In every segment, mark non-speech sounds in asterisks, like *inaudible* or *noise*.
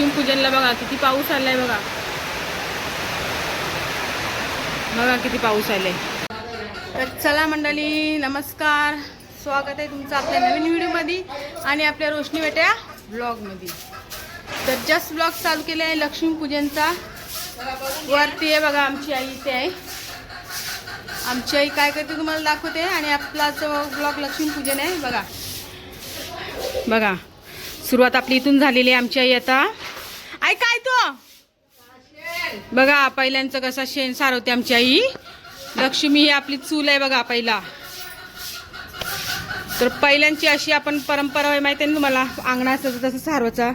लक्ष्मीपूजनला बघा किती पाऊस आलाय बघा. बघा किती पाऊस आलाय. तर चला मंडळी नमस्कार. स्वागत आहे तुमचं आपल्या नवीन व्हिडिओमध्ये आणि आपल्या रोशनी बेट्या ब्लॉगमध्ये. तर जस्ट ब्लॉग चालू केला आहे लक्ष्मीपूजनचा वरती आहे बघा आमची आई इथे आहे. आमची आई काय करते तुम्हाला दाखवते आणि आपला जो ब्लॉग लक्ष्मीपूजन आहे बघा. बघा सुरुवात आपली इथून झालेली आहे आमची आई आता. आई काय तो? बघा पहिल्यांचं कसा शेण सारवते आमची आई. लक्ष्मी ही आपली चूल आहे बघा पहिला. तर पहिल्यांची अशी आपण परंपरा आहे माहिती आहे ना तुम्हाला? अंगणाचं तसं सारवायचा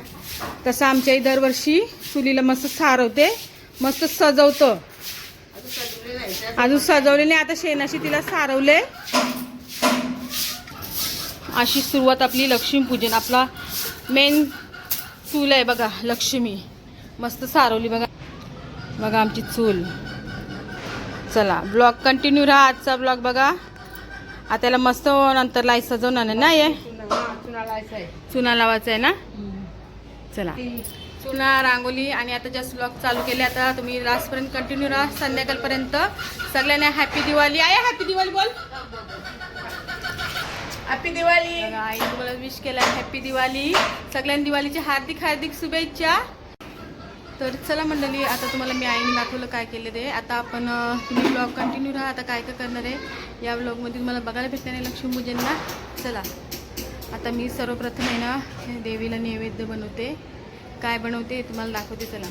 तसं आमच्या आई दरवर्षी चुलीला मस्त सारवते मस्त सजवतं. अजून सजवले नाही आता शेणाशी तिला सारवले. अशी सुरुवात आपली लक्ष्मीपूजन. आपला मेन चूल आहे बघा लक्ष्मी. मस्त सारवली बघा. बघा आमची चूल. चला ब्लॉग कंटिन्यू राहा आजचा ब्लॉग बघा. आता त्याला मस्त नंतर लाई सजवणार आहे ना ये? चुना लावायचा आहे ना? चला. चुना रांगोली आणि आता जस्ट ब्लॉग चालू केले. आता तुम्ही लास्टपर्यंत कंटिन्यू राहा. संध्याकाळपर्यंत. सगळ्यांना हॅपी दिवाळी. आहे हॅपी दिवाळी बोल. हॅपी दिवाळी बघा, आईने तुम्हाला विश केला हॅपी दिवाळी सगळ्यांना दिवाळीची हार्दिक हार्दिक शुभेच्छा. तर चला मंडळी आता तुम्हाला मी आईने दाखवलं काय केलं ते आता आपण तुम्ही ब्लॉग कंटिन्यू राहा. आता काय काय करणार आहे? या ब्लॉगमध्ये तुम्हाला बघायला भेटणार आहे लक्ष्मीपूजनला. चला. आता मी सर्वप्रथम आहे ना देवीला नैवेद्य बनवते. काय बनवते तुम्हाला दाखवते. चला.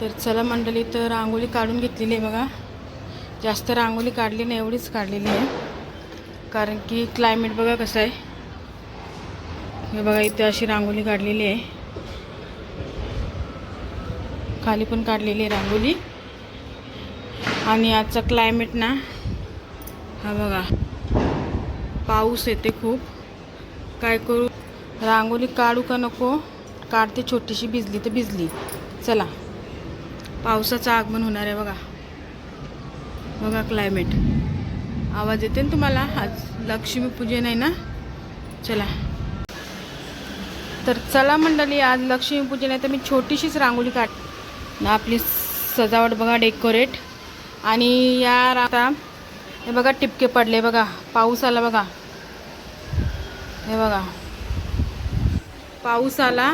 तर चला मंडळी तर रांगोळी काढून घेतलेली आहे बघा. जास्त रांगोळी काढली नाही एवढीच काढलेली आहे. कारण की क्लायमेट बघा कसं आहे. हे बघा इथे अशी रांगोळी काढलेली आहे. खाली पण काढलेली आहे रांगोळी. आणि आजचा क्लायमेट ना हा बघा पाऊस येते खूप. काय करू? रांगोळी काढू का नको? काढते छोटीशी भिजली तर भिजली. चला पावसाचं आगमन होणार आहे बघा. बघा क्लायमेट आवाज येते ना तुम्हाला? आज लक्ष्मीपूजन आहे ना? चला. तर चला मंडळी आज लक्ष्मीपूजन आहे तर मी छोटीशीच रांगोळी काढ ना आपली सजावट बघा डेकोरेट आणि या आता हे बघा टिपके पडले बघा. पाऊस आला बघा. हे बघा. पाऊस आला.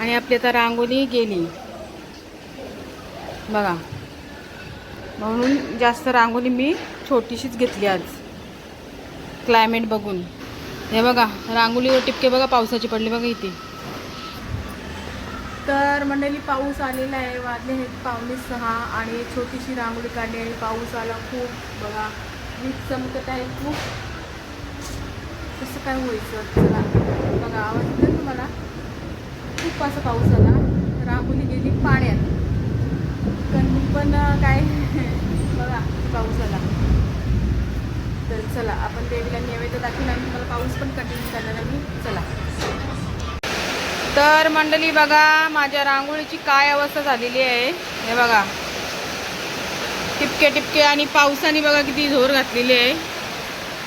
आणि आपली आता रांगोळी गेली. बघा. म्हणून जास्त रांगोळी मी छोटीशीच घेतली आज. क्लायमेट बघून. हे बघा रांगोळीवर टिपके बघा पावसाची पडली बघा इथे. तर मंडळी पाऊस आलेला आहे. वाजले हे पावणे सहा आणि छोटीशी रांगोळी काढली आणि पाऊस आला खूप. बघा वीज चमकत आहे खूप. कसं काय व्हायचं? चला बघा आवाज येतो ना तुम्हाला? खूप असा पाऊस आला. रांगोळी गेली पाण्यात. पण काय बघा पाऊस आला. तर चला आपण देवीला नैवेद्य दाखवून आणि तुम्हाला पाऊस पण कंटिन्यू करणार मी चला. तर मंडळी बघा माझ्या रांगोळीची काय अवस्था झालेली आहे. हे बघा. टिपके टिपके आणि पावसाने बघा किती झोर घातलेली आहे.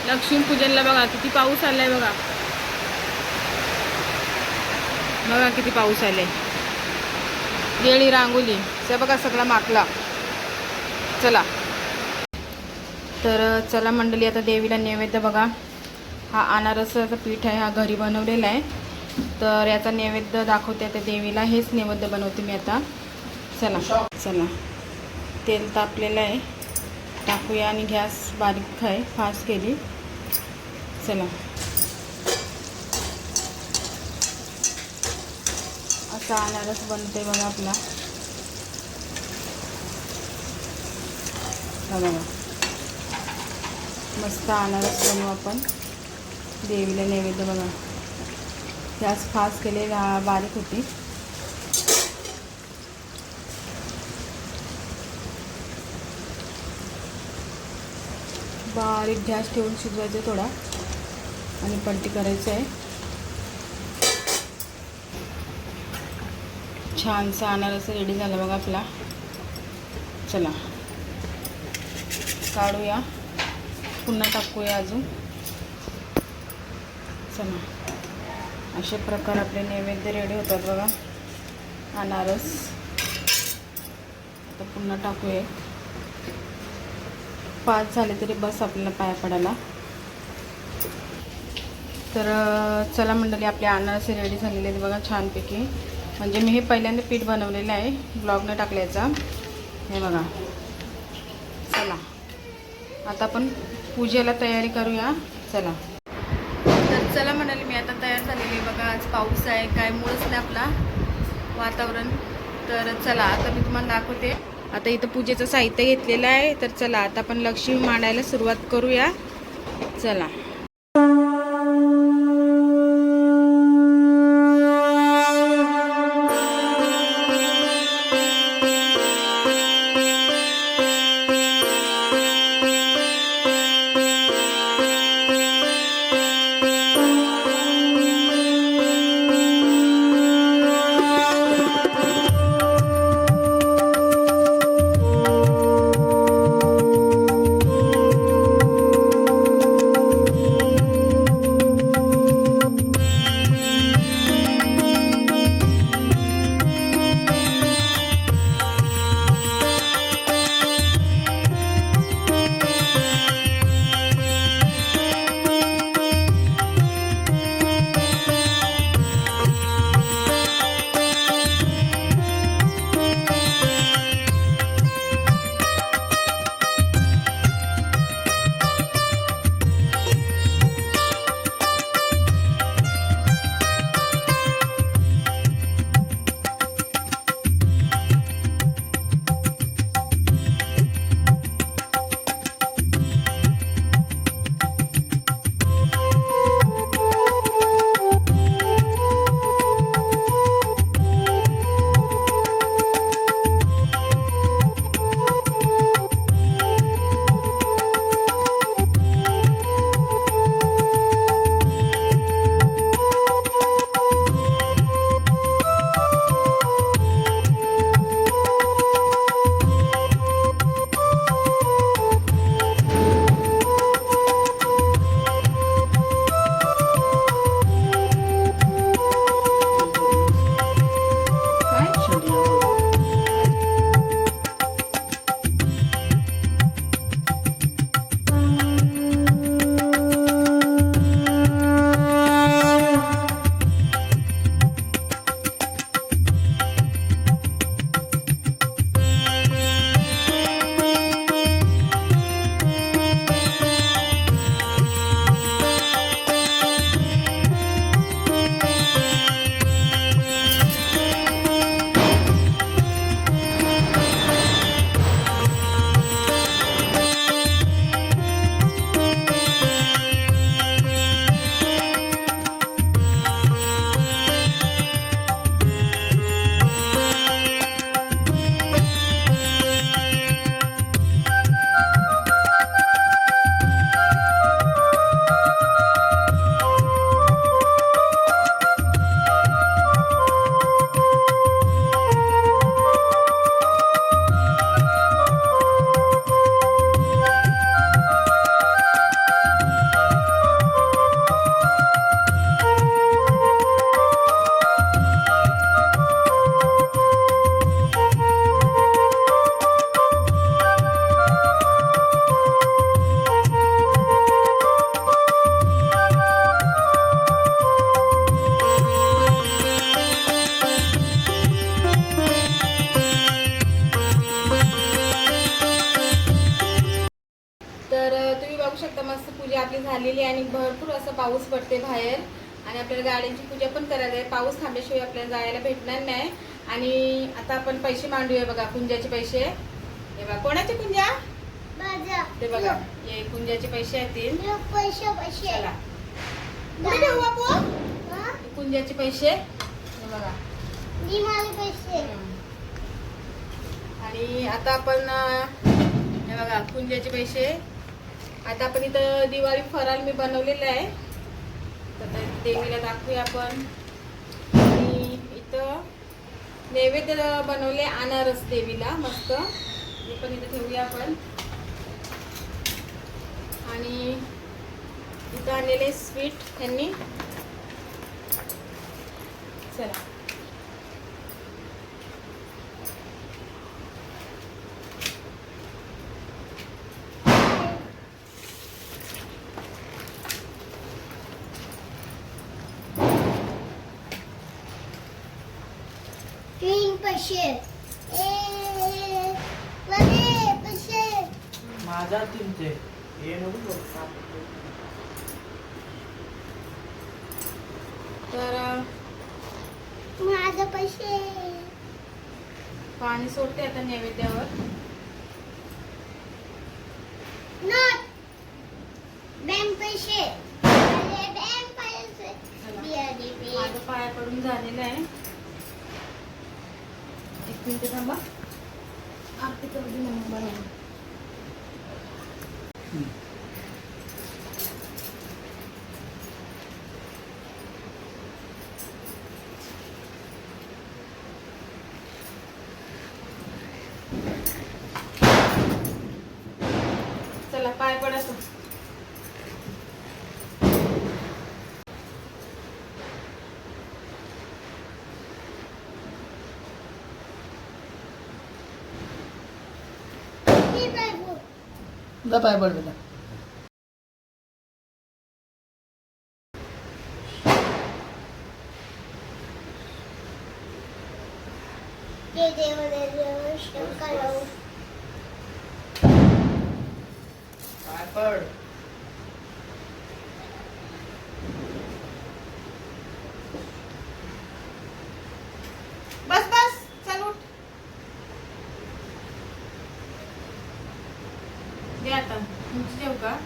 लक्ष्मीपूजनला बघा किती पाऊस आलाय बघा. बघा किती पाऊस आलाय. गेळी रांगोली घ्यायचा बघा सगळा माकला. चला. तर चला मंडळी आता देवीला नैवेद्य बघा. हा अनारसाचं पीठ आहे हा घरी बनवलेला आहे. तर याचा नैवेद्य दाखवते आता देवीला. हेच नैवेद्य बनवते मी आता. चला. चला. तेल तापलेलं आहे. टाकूया आणि गॅस बारीक आहे फास्ट केली. चला. असा अनारस बनते बघा आपला. हा बघा मस्त अनारस बनवू आपण. देवीला नैवेद्य बघा. गॅस फास्ट केले बारीक होती. बारीक गॅस ठेवून शिजवायचं थोडा. आणि पलटी करायचं आहे. छानसा अनारस रेडी झाला बघा आपला. चला. काढूया. पुन्हा टाकूया अजून. चला. असे प्रकार आपले नैवेद्य रेडी होतात बघा. अनारस. आता पुन्हा टाकूया. पाच झाले तरी बस आपल्याला पाया पडायला. तर चला मंडळी आपले अनारसे रेडी झालेले आहेत बघा छानपैकी. म्हणजे मी हे पहिल्यांदा पीठ बनवलेलं आहे. ब्लॉगनं टाकल्याचा. हे बघा. आता आपण पूजेला तयारी करूया. चला. तर चला म्हणाले मी आता तयार झालेली आहे. बघा आज पाऊस आहे काय मुळच नाही आपला वातावरण. तर चला आता मी तुम्हाला दाखवते. आता इथं पूजेचं साहित्य घेतलेलं आहे. तर चला आता आपण लक्ष्मी मांडायला सुरुवात करूया. चला. आपण पैसे मांडूया बघा कुंजाचे पैसे. हे बघा कोणाचे कुंजा ते बघा हे कुंजाचे पैसे पैसे पैसे. चला. कुठे ठेवू बापू? कुंजाचे पैसे. हे बघा. पैसे. आणि आता आपण हे बघा कुंजाचे पैसे. आता आपण इथं दिवाळी फराळ मी बनवलेलं आहे. तर ते देवीला दाखवूया आपण. आणि इथं नैवेद्य बनवले अनारस देवीला मस्त. हे पण इथं ठेवूया आपण. आणि इथं आणलेले स्वीट त्यांनी चला. पैसे. ए मध्ये पैसे. माझा तीन ते हे नको. तर माझे पैसे. पाणी सोडते आता नैवेद्यावर नोट बँक पैसे अरे बँक पैसे बियाणे बे. माझं पाया पडून झालेलं आहे एक मिनिट थांबा आरती करू जा पाय पड बेटा पाय पड बस बस चल उठ दे आता तुमची देऊ का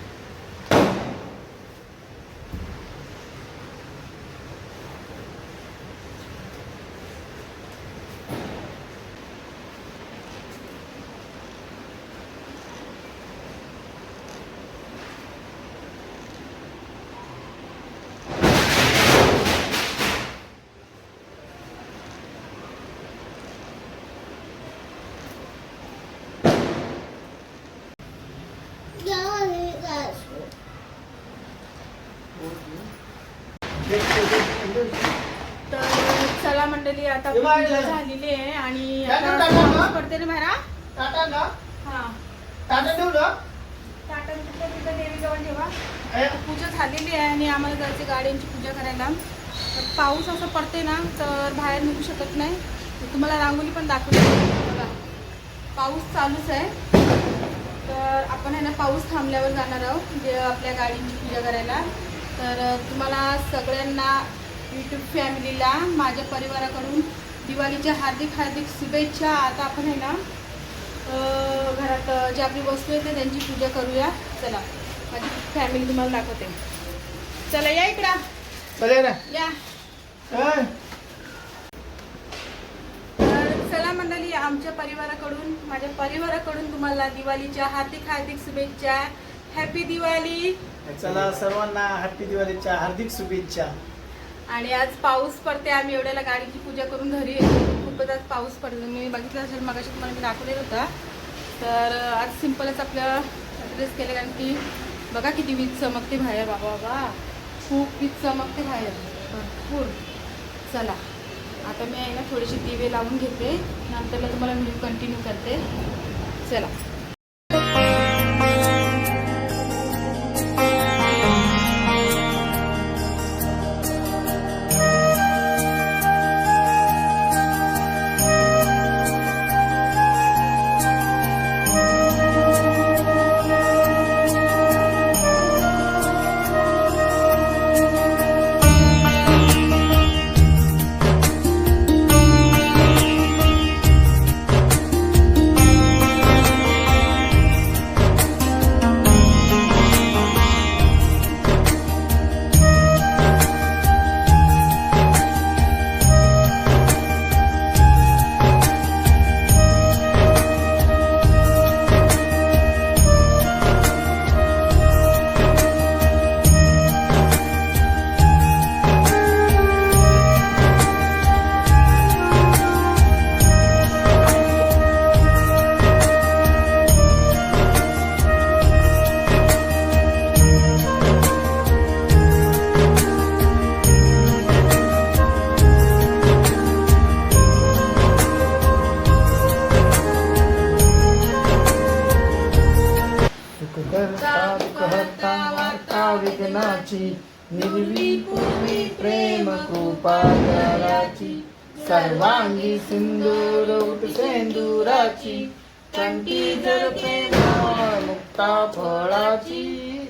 गावाला जायचं. तर मंडळी आता. झालेली आहे आणि? पडते ना बाहेर टाटा ना. हा. टाटा देऊ ना टाटा तिथं तिथं देवीजवळ ठेवा. ए, पूजा झालेली आहे आणि आम्हाला जायचं गाड्यांची पूजा करायला. तर पाऊस असं पडते ना तर बाहेर निघू शकत नाही. तर तुम्हाला रांगोळी पण दाखवली बघा पाऊस चालूच आहे. तर आपण आहे ना पाऊस थांबल्यावर जाणार आहोत जे आपल्या गाडींची पूजा करायला. तर तुम्हाला सगळ्यांना यूट्यूब फॅमिलीला माझ्या परिवाराकडून दिवाळीच्या हार्दिक हार्दिक शुभेच्छा. आता आपण आहे ना घरात अं, जे आपली वस्तू आहेत ना, त्यांची पूजा करूया. चला माझी फॅमिली तुम्हाला दाखवते. चला या इकडं. चले ना या. चला मंडळी आमच्या परिवाराकडून माझ्या परिवाराकडून तुम्हाला दिवाळीच्या हार्दिक हार्दिक शुभेच्छा. हॅपी दिवाळी. चला सर्वांना हॅपी दिवाळीच्या हार्दिक शुभेच्छा. आणि आज पाऊस पडते आम्ही एवढ्याला गाडीची पूजा करून घरी येतो. खूपच आज पाऊस पडतो मी बघितलं असेल मगाशी तुम्हाला मी दाखवलेला होता. तर आज सिम्पलच आपलं ड्रेस केलं कारण की बघा किती वीज चमकते बाहेर. बाबा बाबा. खूप वीज चमकते बाहेर. भरपूर. चला. आता मी आहे ना थोडेसे दिवे लावून घेते. नंतरला तुम्हाला व्हिडिओ कंटिन्यू करते. चला. सर्वांगी सिंदूर सेंदुराची. कंठी जर मुक्ता फळाची.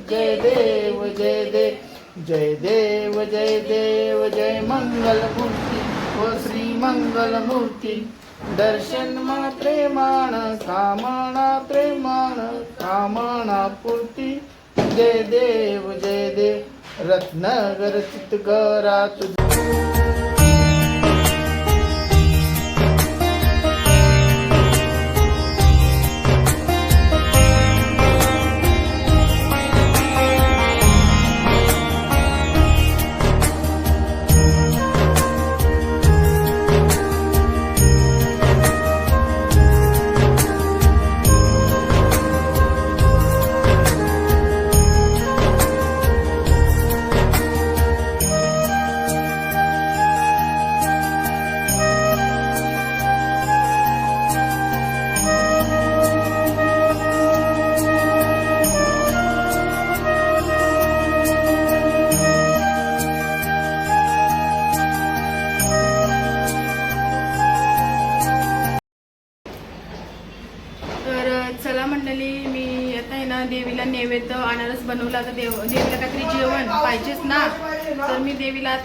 जय देव जय देव जय देव जय देव जय मंगल मूर्ती व श्री मंगल मूर्ती दर्शन मा प्रेमाण कामना प्रेमाण कामना पूर्ती. जय देव जय देव रत्नगर चितगरा तुझ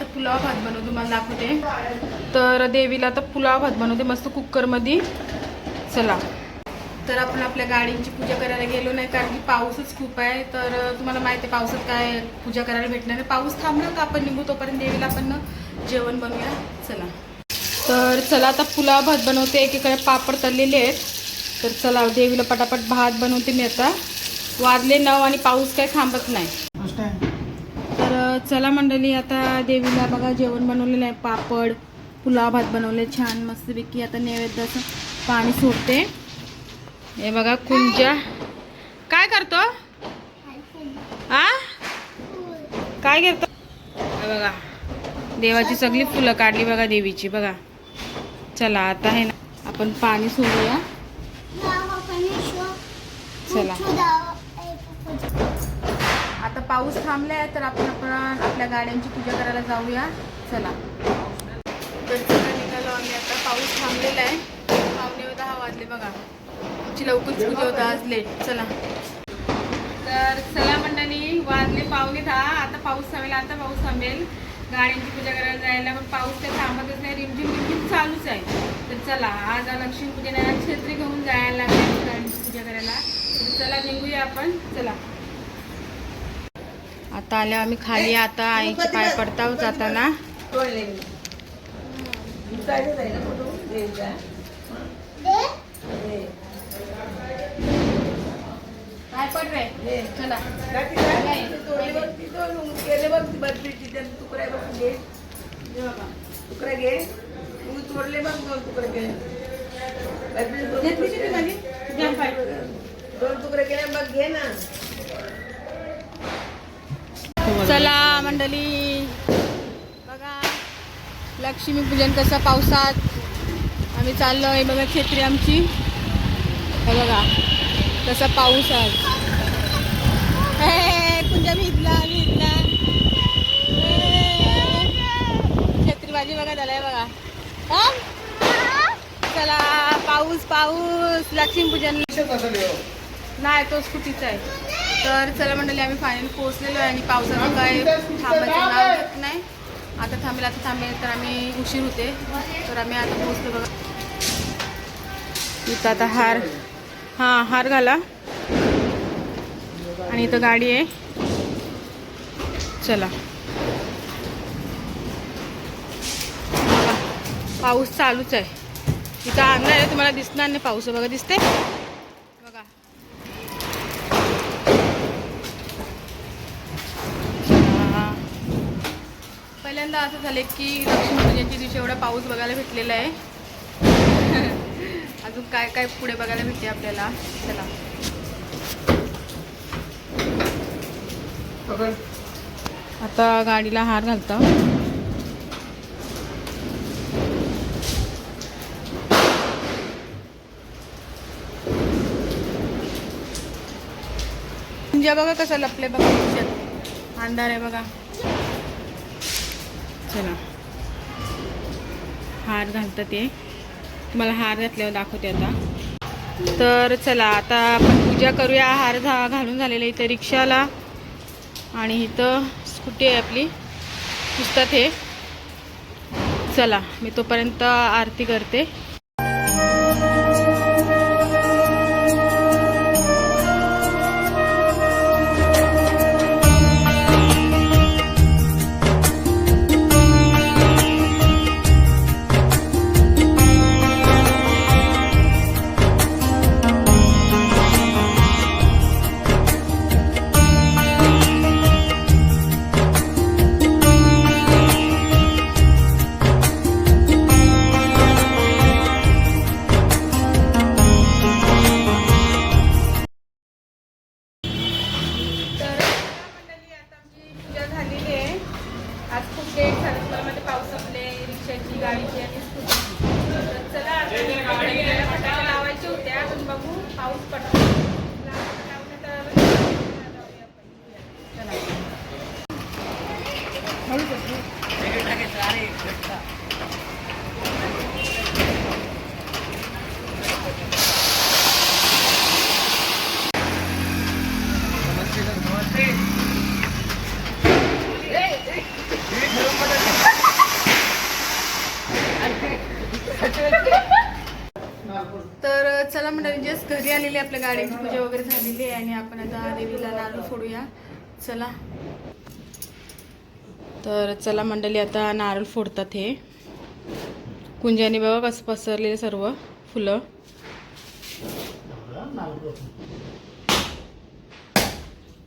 आता पुलाव भात बनवू तुम्हाला दाखवते. तर देवीला आता पुलाव भात बनवते मस्त कुकरमध्ये. चला. तर आपण आपल्या गाडींची पूजा करायला गेलो नाही कारण की पाऊसच खूप आहे. तर तुम्हाला माहिती आहे पावसात काय पूजा करायला भेटणार नाही पाऊस थांबला का आपण निघू तोपर्यंत देवीला आपण जेवण बनवूया. चला. तर चला आता पुलाव भात बनवते. एकीकडे पापड तळलेले आहेत. तर चला देवीला पटापट भात बनवते मी आता. वाजले नऊ आणि पाऊस काही थांबत नाही. तर चला मंडळी आता देवीला बघा जेवण बनवलेलं आहे पापड पुलाव भात बनवले छान मस्तपैकी आता नैवेद्याचं पाणी सोडते. हे बघा कुंजा. काय करतो? आ? काय करतो? हे बघा देवाची सगळी फुलं काढली बघा देवीची बघा. चला आता आहे ना आपण पाणी सोडूया. चला. पाऊस थांबलाय तर आपण आपण आपल्या गाड्यांची पूजा करायला जाऊया. चला. तर चला निघालो आम्ही आता. पाऊस थांबलेला आहे. पावणे दहा वाजले बघा. आमची लवकरच पूजा होता आज लेट चला. तर चला मंडळी वाजले पावणे दहा. आता पाऊस थांबेल आता पाऊस थांबेल. गाड्यांची पूजा करायला जायला पण पाऊस काही थांबतच नाही. रिमझिम रिमझिम चालूच आहे. तर चला आज लक्ष्मी पूजनाला छत्री घेऊन जायला लागेल. गाड्यांची पूजा करायला. तर चला निघूया आपण. चला. आता आल्या आम्ही खाली आता आईचे पाय पडताव जाताना. पाय पड रे. चला. तुकडे घे. तू तोडले बघ दोन तुकडे पाय. दोन तुकडे केले बघ घे ना. चला मंडळी. बघा लक्ष्मी पूजन कसं पावसात आम्ही चाललो आहे बघा छत्री आमची. हे बघा कसा पाऊस आज. हे, कुंजा भिजला भिजला छत्री भाजी बघा झालाय बघा. हा? चला पाऊस पाऊस. लक्ष्मी पूजन नाही तो स्कूटीचा आहे. तर चला मंडळी आम्ही फायनल पोहोचलेलो आहे आणि पावसाचं काय थांबायचं नाव घेत नाही. आता थांबेल आता थांबेल तर आम्ही उशीर होते. तर आम्ही आता पोहोचलो बघा. इथं आता हार हां हार घाला. आणि इथं गाडी आहे. चला. पाऊस चालूच आहे. इथं आणणार आहे तुम्हाला दिसणार नाही पाऊस. बघा दिसते पहिल्यांदा असं झालं की लक्ष्मीपूजनच्या दिवशी एवढा पाऊस बघायला भेटलेला आहे. *laughs* अजून काय काय पुढे बघायला भेटते आपल्याला? चला. आता गाडीला हार घालतो. पूजा बघा कसं लपले बघा. अंधार आहे बघा. चला. हार घालतात ते. तुम्हाला हार घातल्यावर दाखवते आता. तर चला आता आपण पूजा करूया. हार झा घालून झालेलं इथं रिक्षाला. आणि इथं स्कूटी आहे आपली. पुस्तक हे. चला मी तोपर्यंत आरती करते. गाडीची पूजा वगैरे झालेली आहे आणि आपण आता देवीला नारळ फोडूया. चला. तर चला मंडळी आता नारळ फोडतात हे. कुंजाने बघा कसं पसरलेलं सर्व फुलं.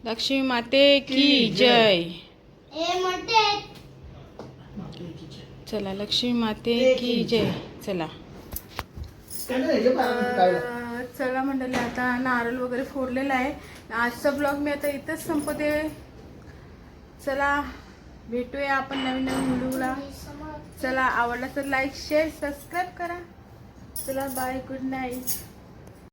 लक्ष्मी माते की जय. चला लक्ष्मी माते की जय. चला. चला मंडळी आता नारळ वगैरे फोडलेला आहे. आजचा ब्लॉग मी आता इथंच संपते चला भेटूया आपण नवीन नवीन व्हिडिओला. चला आवडला तर लाईक शेअर सबस्क्राईब करा. चला बाय गुड नाईट